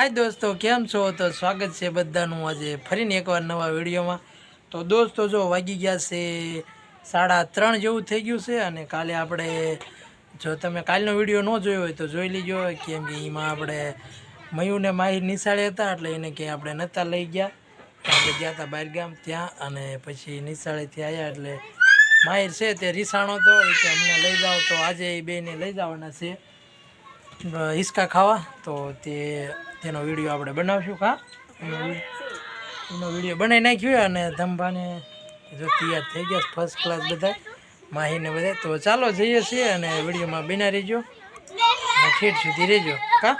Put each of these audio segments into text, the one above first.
હાય દોસ્તો, કેમ છો? તો સ્વાગત છે બધાનું આજે ફરીને એકવાર નવા વિડીયોમાં. તો દોસ્તો, જો વાગી ગયા છે સાડા ત્રણ જેવું થઈ ગયું છે અને કાલે આપણે, જો તમે કાલનો વીડિયો ન જોયો હોય તો જોઈ લીજો, કેમ કે એમાં આપણે મયુને માહિર નિશાળે હતા એટલે એને કે આપણે નહોતા લઈ ગયા. આપણે ગયા હતા બહારગામ ત્યાં અને પછી નિશાળેથી આવ્યા એટલે માહિર છે તે રીસાણો તો એ કે અમને લઈ જાઓ. તો આજે એ બેને લઈ જવાના છે હિસકા ખાવા. તો તે તેનો વીડિયો આપણે બનાવશું કા એનો વીડિયો બનાવી નાખ્યો અને ધંભાને જો તૈયાર થઈ ગયા ફર્સ્ટ ક્લાસ બધા માહીને બધા તો ચાલો જઈએ છીએ અને વિડીયોમાં બિના રહેજો. ઠેઠ સુધી રહેજો. કા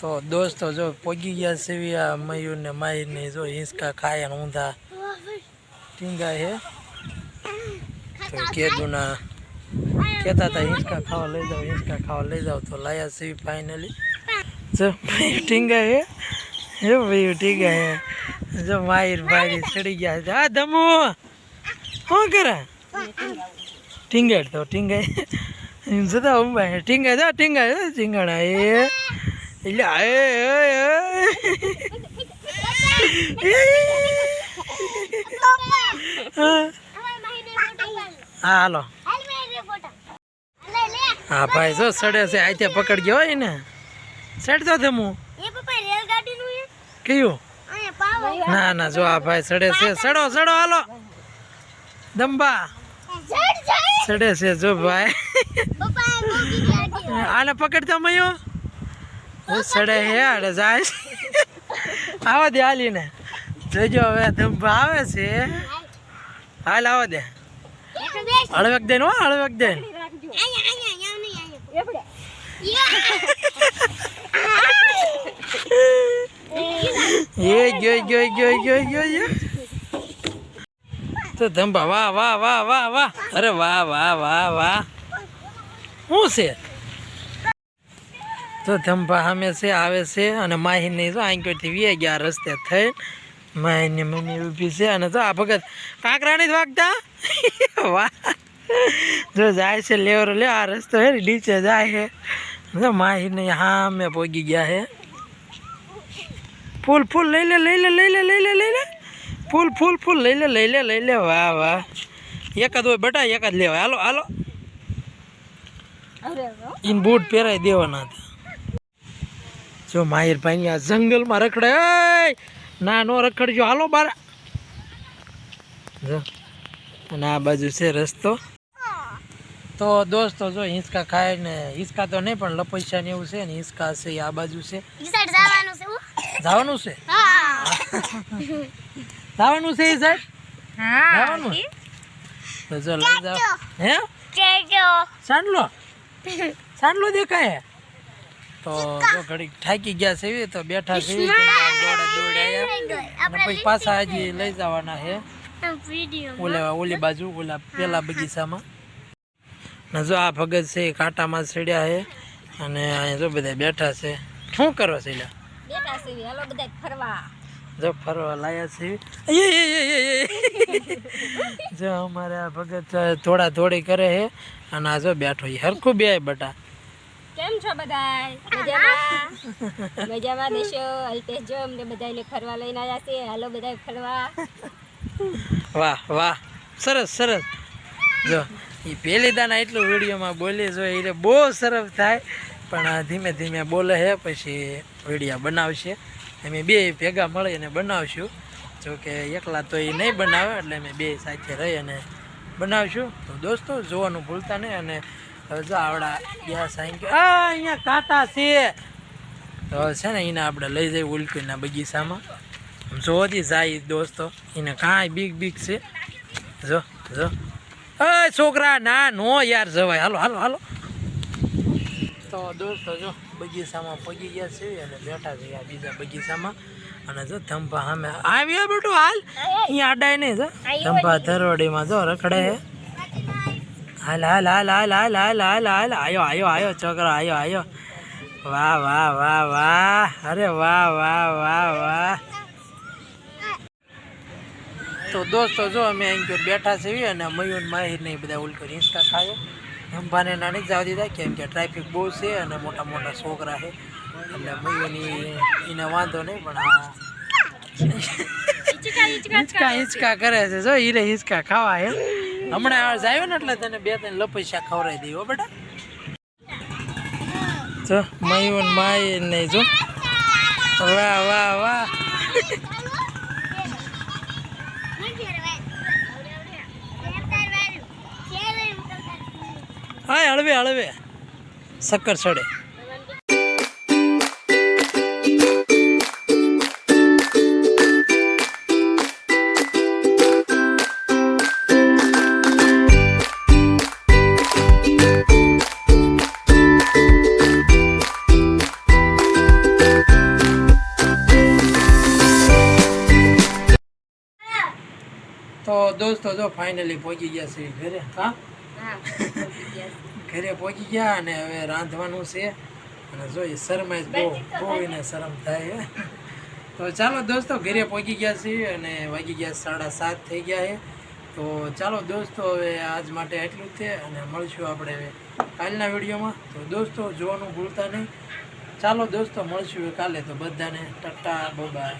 તો દોસ્તો જો પોગી ગયા સેવી આ મયુર ને માહીને જો હિંચકા ખાય ઊંધા. ટીંગા હે. તો કેદુના કહેતા હતા, હિંચકા ખાવા લઈ જાઓ, હિંચકા ખાવા લઈ જાઓ. તો લાયા સીવી ફાઇનલી જો ભાઈ ટીંગા હે? જો ભાઈ ટીંગા હે? જો માયર ભાઈ ચડી ગયા છે. આ ધમુ! શું કરે? ટીંગાડ તો ટીંગા જતા હે. ટીંગા જા, ટીંગા હે. ટીંગાડા એ એટલે હા, હાલો. હા ભાઈ જો સડે છે આઈતે પકડ ગયો હોય ને. સડતો થમું કયું? ના ના જો આ ભાઈ સડે છે. સડો સડો હાલો. દંબા. સડે છે જો ભાઈ. આને પકડતા મયો? હું સડે હે આડે જાય. આવા દે હાલીને. જોજો હવે દંબા આવે છે. હાલ આવા દે. હળવેક દે હો હળવેક દે એ ગયો ગયો ગયો ગયો ગયો ગયો તો ધંભા વાહ વાહ વાહ વાહ વાહ અરે વાહ વાહ વાહ વાહ શું છે તો ધંભા સામે છે આવે છે અને માહીને જો આંકોથી વીએ ગયા રસ્તે થઈ માહીની મમ્મી ઊભી છે અને જો આ ભગત કાંકરા નથી વાગતા વાહ જો જાય છે, લેવરો લે આ રસ્તો હે નીચે જાય છે જો માહીને હા અમે પોગી ગયા છે ફૂલ ફૂલ, લઈ લે લઈ લે લઈ લે લઈ લે લઈ લે. ફૂલ ફૂલ ફૂલ, લઈ લે લઈ લે લઈ લે, વાહ વાહ. એકાદ હોય બટા એકાદ લેવાય. હાલો હાલો. ઇન બૂટ પહેરાઈ દેવાના હતા. જો માહિર ભાઈ આ જંગલમાં રખડે! ના, નો રખડજો. હાલો, બાર. જો. અને આ બાજુ છે રસ્તો. તો દોસ્તો જો હિંચકા ખાય ને હિંચકા તો નહીં પણ લપૈસા ને એવું છે ને હિંચકા છે આ બાજુ છે. જવાનું છે જવાનું છે? સાઈડ? જવાનું? તો જો લઈ જાઓ. હે? સાંડલો? સાંડલો દેખાય? તો જો ઘડીક થાકી ગયા છે તો બેઠા છે પછી પાછા હજી લઈ જવાના છે. ઓલા ઓલી બાજુ ઓલા પેલા બગીચામાં. ને જો આ ભગત છે એ કાંટામાં સીડ્યા છે અને અહીંયા જો બધા બેઠા છે. શું કરો છે એલા છે હાલો બધા ફરવા. જો ફરવા લાયા છે. જો અમારે આ ભગત થોડા થોડી કરે છે અને આ જો બેઠો છે. હરખું બે બટા. કેમ છો બધા મજામાં? મજામાં દેશો અલ્પેશ જો અમને બધાને ફરવા લઈને આવ્યા છે. હાલો બધા ફરવા. વાહ વાહ. સરસ સરસ. જો એ પહેલી દાના એટલું વિડીયોમાં બોલી જોઈએ એટલે બહુ સરસ થાય. પણ ધીમે ધીમે બોલે છે, પછી વિડીયા બનાવશે. અમે બે ભેગા મળીને બનાવશું. જો કે એકલા તો એ નહીં બનાવે, એટલે અમે બે સાથે રહી અને બનાવશું. તો દોસ્તો, જોવાનું ભૂલતા નહીં અને આવડા ગેસ આવી ગયો. આ અહીંયા કાંટા છે. તો છે ને એને આપણે લઈ જઈએ ઉલકીના બગીચામાં. જોવાથી જાય દોસ્તો. એને કાંઈ બીક બીક છે. જો જો. એ છોકરા ના નો યાર જવાય. હાલો હાલો હાલો. તો દોસ્તો જો બગીચામાં પગી ગયા છે અને બેઠા છે આ બીજા બગીચામાં. અને જો ધંભા સામે આવ્યા બેટો હાલ. અહીંયા અડાય નહીં જો. ધંભા ધરોડીમાં જો રખડે છે. હાલ હાલ હાલ હાલ હાલ હાલ હાલ હાલ. આયો આયો આયો છોકરો આયો આયો. વાહ વાહ વાહ વાહ. અરે વાહ વાહ વાહ વાહ. તો દોસ્તો જો અમે અહીં બેઠા છીએ અને મયુર માહિર ને બધા ઉલકો હિંચકા ખાય. અંબાને નાની જ જવા દીધા કેમ કે ટ્રાફિક બહુ છે અને મોટા મોટા છોકરા છે. એટલે મયુરની એને વાંધો નહીં પણ આ હિંચકા હિંચકા કરે છે. જો હીરે હિંચકા ખાવા હે હમણાં આ જાય ને એટલે તને બે ત્રણ લપૈસા ખવડાવી દેવો બેટા. જો મયુર માય ને જો. વાહ વાહ વાહ. હા હળવે હળવે. શક્કર ચડે દોસ્તો જો ફાઇનલી પહોંચી ગયા છે ઘરે હા? ઘરે પહોંચી ગયા અને હવે રાંધવાનું છે. અને જોઈએ શરમાય બહુ બહુ એને શરમ થાય. તો ચાલો દોસ્તો ઘરે પહોંચી ગયા છીએ અને વાગી ગયા સાડા સાત થઈ ગયા છે. તો ચાલો દોસ્તો હવે આજ માટે એટલું જ છે અને મળશું આપણે હવે કાલના વિડીયોમાં. તો દોસ્તો જોવાનું ભૂલતા નહીં. ચાલો દોસ્તો મળશું કાલે તો બધાને. ટટ્ટા બાય